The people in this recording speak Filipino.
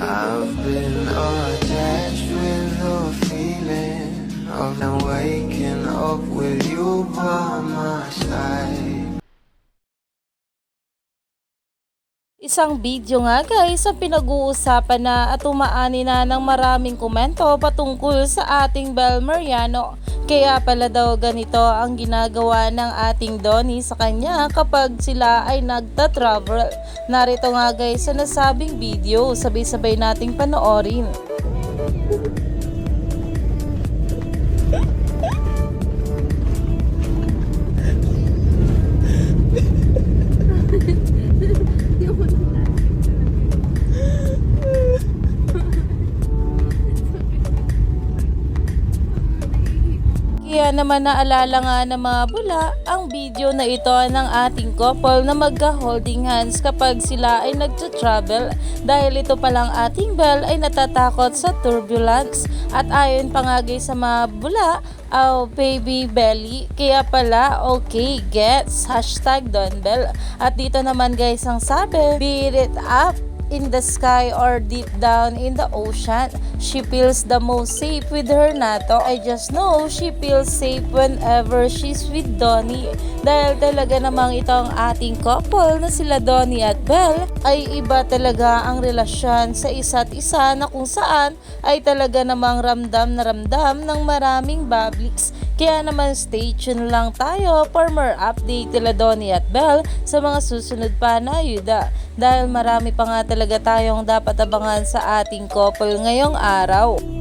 I've been attached with the feeling of now waking up with you by my side. Isang video nga guys ang pinag-uusapan na at umaani na ng maraming komento patungkol sa ating Bel Mariano. Kaya pala daw ganito ang ginagawa ng ating Donnie sa kanya kapag sila ay nagta-travel. Narito nga guys sa nasabing video, sabay-sabay nating panoorin. Kaya naman naalala nga ng mga bula ang video na ito ng ating couple na magka-holding hands kapag sila ay nagta-travel. Dahil ito palang ating Belle ay natatakot sa turbulence. At ayon pa nga guys sa mga bula oh baby belly. Kaya pala okay gets. Hashtag Don Bell. At dito naman guys ang sabi beat it up in the sky or deep down in the ocean. She feels the most safe with her nato. I just know she feels safe whenever she's with Donnie. Dahil talaga namang ito ang ating couple na sila Donnie at Belle ay iba talaga ang relasyon sa isa't isa na kung saan ay talaga namang ramdam na ramdam ng maraming publics. Kaya naman stay tuned lang tayo for more update nila Donnie at Belle sa mga susunod pa na ayuda. Dahil marami pa nga talaga tayong dapat abangan sa ating couple ngayong araw.